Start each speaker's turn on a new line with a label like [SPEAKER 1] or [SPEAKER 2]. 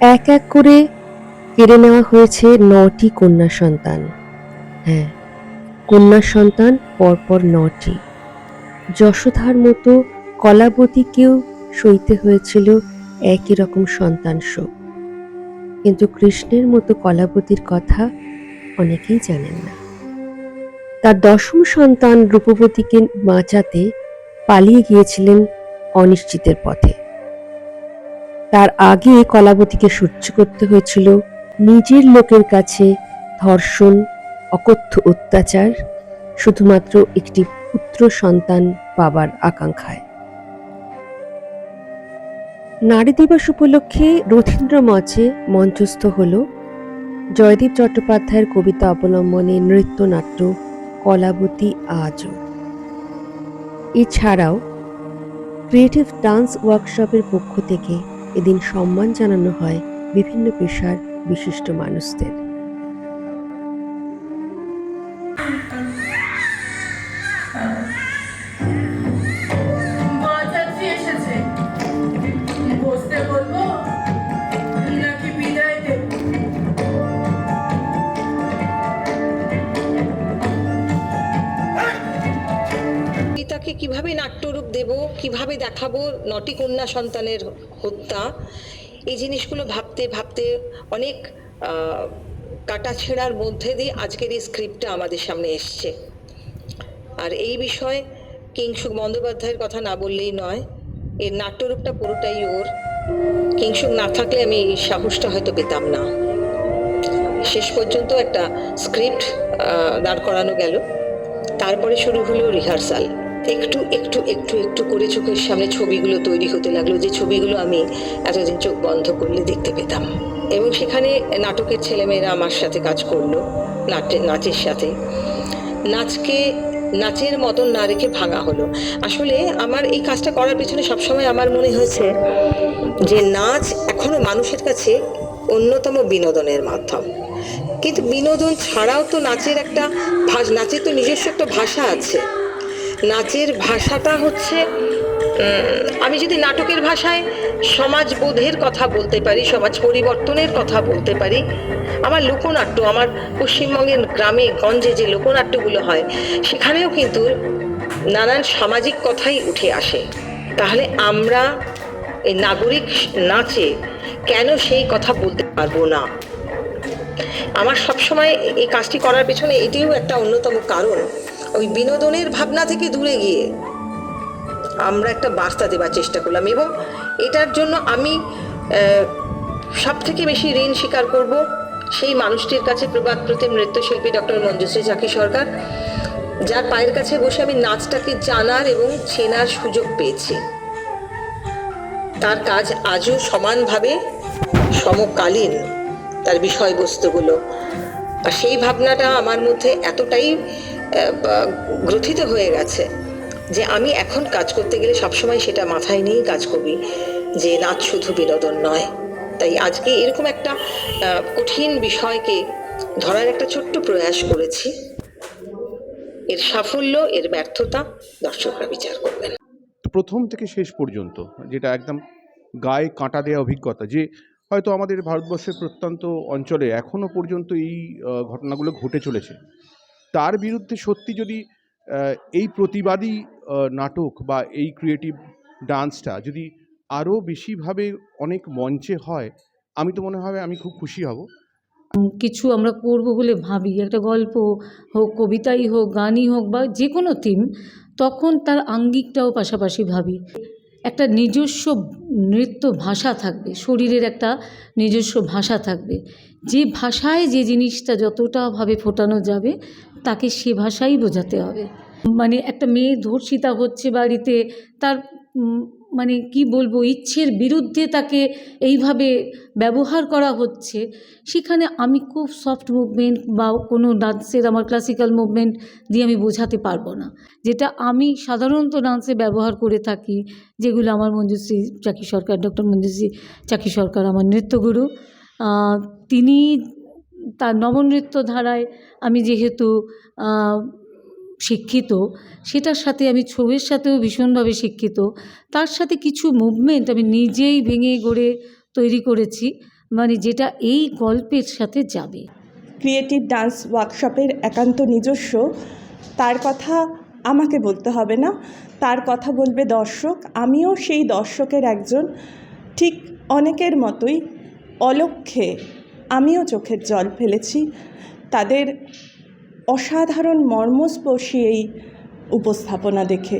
[SPEAKER 1] এক এক করে কেড়ে নেওয়া হয়েছে নটি কন্যা সন্তান। হ্যাঁ কন্যা সন্তান, পরপর নটি। যশোধার মতো কলাবতীকেও সইতে হয়েছিল একই রকম সন্তান শোক। কিন্তু কৃষ্ণের মতো কলাবতীর কথা অনেকেই জানেন না। তার দশম সন্তান রূপবতীকে বাঁচাতে পালিয়ে গিয়েছিলেন অনিশ্চিতের পথে। তার আগে কলাবতীকে সহ্য করতে হয়েছিল নিজের লোকের কাছে ধর্ষণ, অকথ্য অত্যাচার, শুধুমাত্র একটি পুত্র সন্তান পাবার আকাঙ্ক্ষায়। নারী দিবস উপলক্ষে রথীন্দ্র মঞ্চে মঞ্চস্থ হল জয়দীপ চট্টোপাধ্যায়ের কবিতা অবলম্বনে নৃত্যনাট্য কলাবতী আজও। এছাড়াও ক্রিয়েটিভ ডান্স ওয়ার্কশপের পক্ষ থেকে এদিন সম্মান জানানো হয় বিভিন্ন পেশার বিশিষ্ট মানুষদের।
[SPEAKER 2] কীভাবে নাট্যরূপ দেব কীভাবে দেখাবো নটি কন্যা সন্তানের হত্যা, এই জিনিসগুলো ভাবতে ভাবতে অনেক কাটাছেঁড়ার মধ্যে দিয়ে আজকের এই স্ক্রিপ্টটা আমাদের সামনে এসছে। আর এই বিষয়ে কিংসুক বন্দ্যোপাধ্যায়ের কথা না বললেই নয়, এর নাট্যরূপটা পুরোটাই ওর। কিংসুক না থাকলে আমি এই সাহসটা হয়তো পেতাম না। শেষ পর্যন্ত একটা স্ক্রিপ্ট দাঁড় করানো গেল। তারপরে শুরু হলো রিহার্সাল একটু একটু একটু একটু করে চোখের সামনে ছবিগুলো তৈরি হতে লাগল, যে ছবিগুলো আমি এতদিন চোখ বন্ধ করলে দেখতে পেতাম। এবং সেখানে নাটকের ছেলেমেয়েরা আমার সাথে কাজ করল, নাটে, নাচের সাথে। নাচকে, নাচের মতন না রেখে ভাঙা হলো। আসলে আমার এই কাজটা করার পেছনে সবসময় আমার মনে হয়েছে যে নাচ এখনও মানুষের কাছে অন্যতম বিনোদনের মাধ্যম। কিন্তু বিনোদন ছাড়াও তো নাচের একটা নাচের তো নিজস্ব একটা ভাষা আছে। নাচের ভাষাটা হচ্ছে আমি যদি নাটকের ভাষায় সমাজবোধের কথা বলতে পারি, সমাজ পরিবর্তনের কথা বলতে পারি, আমার লোকনাট্য, আমার পশ্চিমবঙ্গের গ্রামে, গঞ্জে যে লোকনাট্যগুলো হয়, সেখানেও কিন্তু নানান সামাজিক কথাই উঠে আসে। তাহলে আমরা এই নাগরিক নাচে কেন সেই কথা বলতে পারব না? আমার সবসময় এই কাজটি করার পেছনে এটিও একটা অন্যতম কারণ। ওই বিনোদনের ভাবনা থেকে দূরে গিয়ে আমরা একটা বার্তা দেওয়ার চেষ্টা করলাম এবং এটার জন্য আমি সব থেকে বেশি ঋণ স্বীকার করব সেই মানুষটির কাছে প্রবাদ প্রতিম নৃত্যশিল্পী ডক্টর মঞ্জুশ্রী চাকি সরকার, যার পায়ের কাছে বসে আমি নাচটাকে জানার এবং চেনার সুযোগ পেয়েছি। তার কাজ আজও সমানভাবে সমকালীন তার বিষয়বস্তুগুলো। আর সেই ভাবনাটা আমার মধ্যে এতটাই গ্রথিত হয়ে গেছে যে আমি এখন কাজ করতে গেলে সবসময় সেটা মাথায় নিয়েই কাজ করি যে নাচ শুধু বিনোদন নয়। তাই আজকে এরকম একটা কঠিন বিষয়কে ধরার একটা ছোট্ট প্রয়াস করেছি। এর সাফল্য, এর ব্যর্থতা দর্শকরা বিচার করবেন।
[SPEAKER 3] প্রথম থেকে শেষ পর্যন্ত, যেটা একদম গায়ে কাঁটা দেওয়া অভিজ্ঞতা, যে হয়তো আমাদের ভারতবর্ষের প্রত্যন্ত অঞ্চলে এখনও পর্যন্ত এই ঘটনাগুলো ঘটে চলেছে। তার বিরুদ্ধে সত্যি যদি এই প্রতিবাদী নাটক বা এই ক্রিয়েটিভ ডান্সটা যদি আরও বেশিভাবে অনেক মঞ্চে হয়, আমি তো মনে হবে আমি খুব খুশি হব।
[SPEAKER 4] কিছু আমরা করব বলে ভাবি, একটা গল্প হোক, কবিতাই হোক, গানই হোক বা যে কোনো থিম তখন তার আঙ্গিকটাও পাশাপাশি ভাবি। একটা নিজস্ব নৃত্য ভাষা থাকবে, শরীরের একটা নিজস্ব ভাষা থাকবে। যে ভাষায় যে জিনিসটা যতটাভাবে ফোটানো যাবে, তাকে সে ভাষাই বোঝাতে হবে। মানে একটা মেয়ে ধর্ষিতা হচ্ছে বাড়িতে, তার মানে কি বলব, ইচ্ছের বিরুদ্ধে তাকে এইভাবে ব্যবহার করা হচ্ছে, সেখানে আমি খুব সফট মুভমেন্ট বা কোনো ডান্সের আমার ক্লাসিক্যাল মুভমেন্ট দিয়ে আমি বোঝাতে পারব না। যেটা আমি সাধারণত ডান্সে ব্যবহার করে থাকি, যেগুলো আমার মঞ্জুশ্রী চাকি সরকার ডক্টর মঞ্জুশ্রী চাকি সরকার আমার নৃত্যগুরু তিনি তার নবনৃত্য ধারায় আমি যেহেতু শিক্ষিত, সেটার সাথে আমি ছবির সাথেও ভীষণভাবে শিক্ষিত। তার সাথে কিছু মুভমেন্ট আমি নিজেই ভেঙে গড়ে তৈরি করেছি মানে যেটা এই গল্পের সাথে যাবে।
[SPEAKER 5] ক্রিয়েটিভ ডান্স ওয়ার্কশপের একান্ত নিজস্ব, তার কথা আমাকে বলতে হবে না। তার কথা বলবে দর্শক, আমিও সেই দর্শকের একজন। ঠিক অনেকের মতোই অলক্ষে আমিও চোখের জল ফেলেছি। তাদের অসাধারণ মর্মস্পর্শী এই উপস্থাপনা দেখে।